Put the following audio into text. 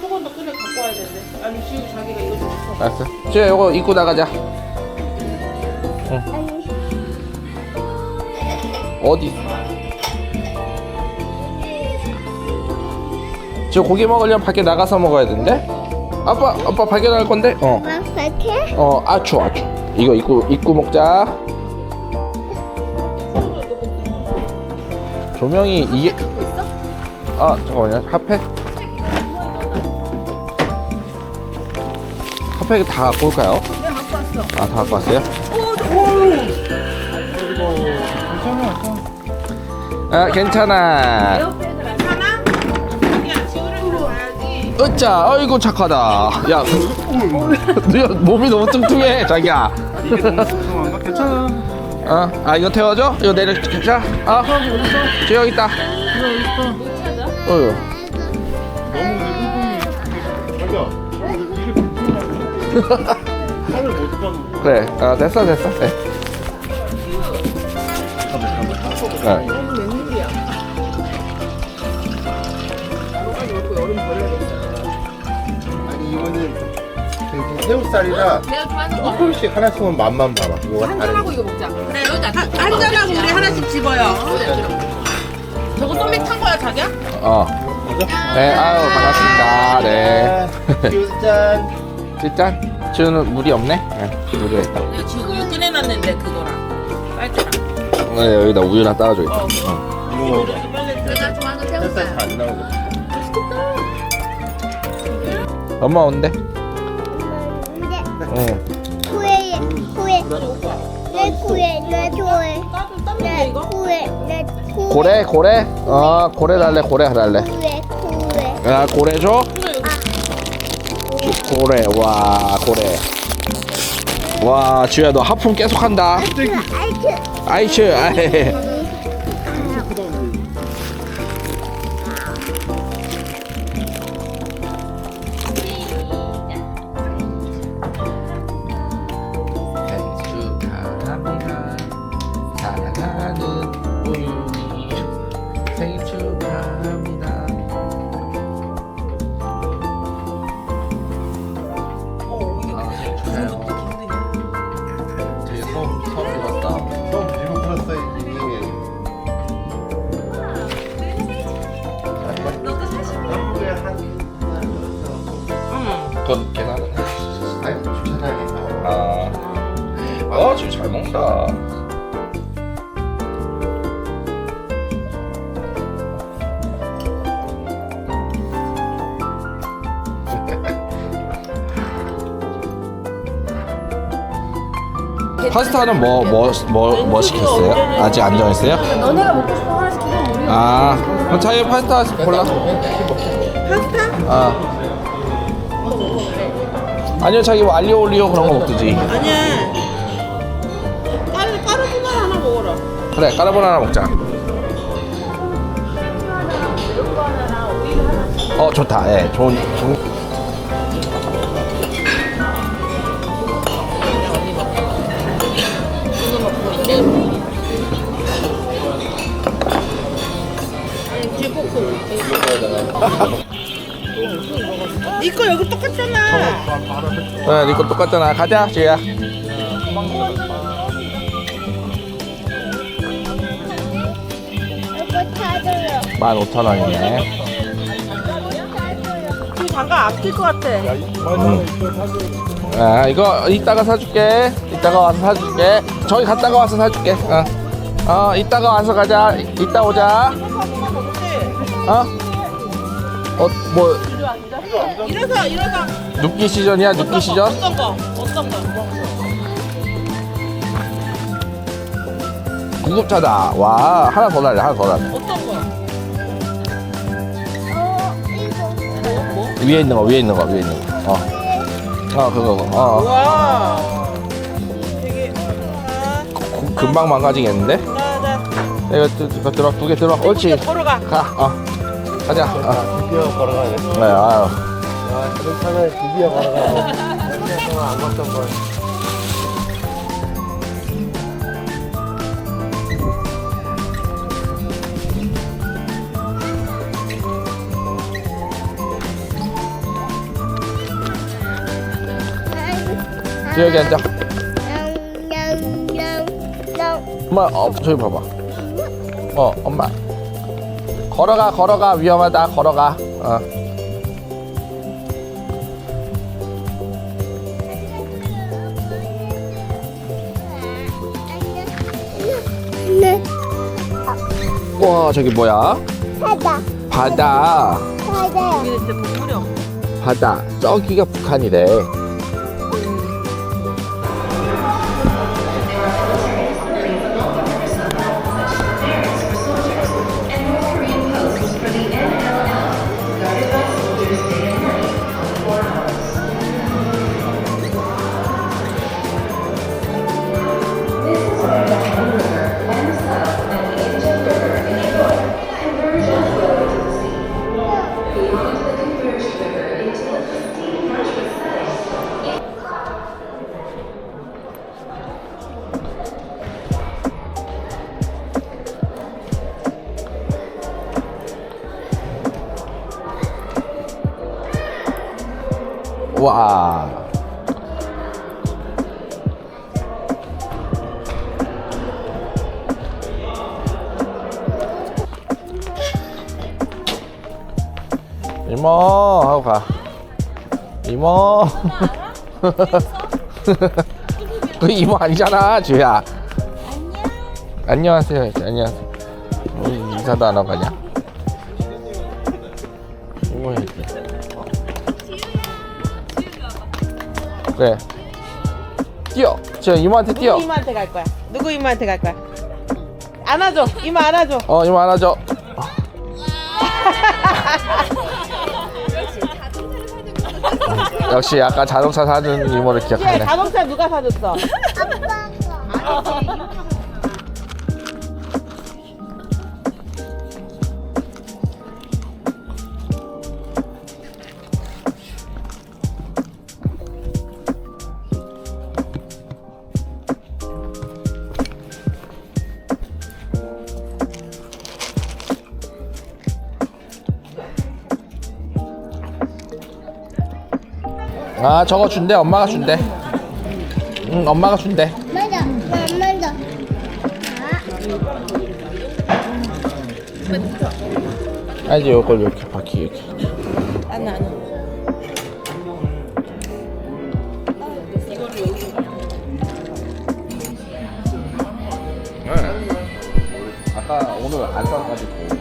수건도 끈을 갖고 와야 되는데. 아니 지우 자기가 이거 좀 줬어. 알았어. 지우야 이거 입고 나가자. 어디? 지우 고기 먹으려면 밖에 나가서 먹어야 된대. 아빠 아빠 밖에 나갈 건데? 어. 막 이렇게? 어 아추 아추. 이거 입고 입고 먹자. 조명이 이게 아 잠깐만요 핫팩 핫팩 다 갖고 올까요? 내가 갖고 왔어. 아 다 갖고 왔어요? 아 괜찮아 에어백을 안 사나? 야 지우를 들어와야지. 으짜 아이고 착하다 야 너 몸이 너무 뚱뚱해 자기야 괜찮아. 어? 아 이거 태워줘? 이거 내려 자 어? 저 여기 있다 어 너무 내 뚱뚱이. 자기야, 이게 못 가는. 그래 어 됐어 됐어 네. 네. 이거는 웬일이야? 나로가 열고 여름 벌레겠어. 아니 이거는 그 새우살이라 내가 좋아하는 거. 조금씩 하나씩은 맛만 봐봐. 이거 한 잔하고 이거 먹자. 그래 여기다 한, 한 잔하고 우리 하나씩 집어요. 저거 소맥 탄 거야 자기야? 어. 네, 아유, 반갑습니다. 네. 짠. 짠. 지우는 물이 없네? 네, 물이. 내가 지금 우유 꺼내놨는데 그거랑 빨대랑. 네, 여기다 우유랑 따라줘. 어. 어. 이거 빨래 내가 좋아하는 새우살 새우살. 다안 나오고. 엄마 온대? 근데 응. 구해 구해 내 구해 내 좋아해 내 이거? 구해 내 구해 고래, 고래? 어, 고래 달래, 고래 달래. 구해 구해 야, 고래 줘? 주- 고래, 와, 고래. 와, 지우야, 너 하품 계속 한다. 아이트 아이츠, 아이. 돈 계산은 해. 아니 주차장에서. 아, 아 지금 잘 먹는다. 파스타는 뭐 뭐 뭐 뭐 시켰어요? 아직 안 정했어요? 너네가 먹고 싶은 거 하나 시키고 우리 아, 그럼 자기 파스타 골라. 파스타? 아. 아니요, 자기 뭐 알리오 올리오 그런 거 먹듯이. 아니야. 까르 까르보나라 하나 먹어라. 그래, 까르보나라 먹자. 어, 좋다. 예, 좋은, 좋은. 똑같잖아. 네, 니거 똑같잖아. 가자, 지우야. 이거 타줘요 15,000원이네. 그 잠깐 아낄 것 같아. 아, 이거 이따가 사줄게. 이따가 와서 사줄게. 저기 갔다가 와서 사줄게. 어. 어, 이따가 와서 가자. 이따 오자. 어? 어, 뭐, 이래서 이래서 눕기 시전이야, 눕기 시전? 어떤 거 어떤 거. 구급차다. 와, 하나 더 달래, 하나 더 달래. 어떤 거? 위에 있는 거, 위에 있는 거, 위에 있는 거. 어. 어, 그거, 그거. 어. 와. 되게 아, 구- 금방 망가지겠는데? 나 나 이거 두, 두, 들어, 두 개 들어. 옳지. 걸어가. 가, 어. 가자. 아, 드디어 걸어가네. 네, 아유. 야, 그렇다면 드디어 걸어가고. 10년 동안 안 걷던 걸. 여기 앉아. 엄마, 어, 저기 봐봐. 어, 엄마. 걸어가 걸어가 위험하다. 걸어가. 어. 네. 와 저기 뭐야? 바다. 사자 여기는 진짜 동물이 없어. 바다. 저기가 북한이래 와. 이모 하고 가. 이모. 그 이모 아니잖아 주야. 안녕하세요 해야지, 안녕하세요. 왜 인사도 안 하고 가냐 그래 뛰어 저 이모한테 뛰어 누구 이모한테 갈 거야? 누구 이모한테 갈 거야? 안아줘. 이모 안아줘. 어 이모 안아줘 역시 아까 자동차 사준 이모를 얘 기억하네 자동차 누가 사줬어? 아 저거 준대. 엄마가 준대. 응 엄마가 준대. 맞아 맞아 아니 요걸 이렇게 바퀴 이렇게 안아 안아. 아까 오늘 안 사가지고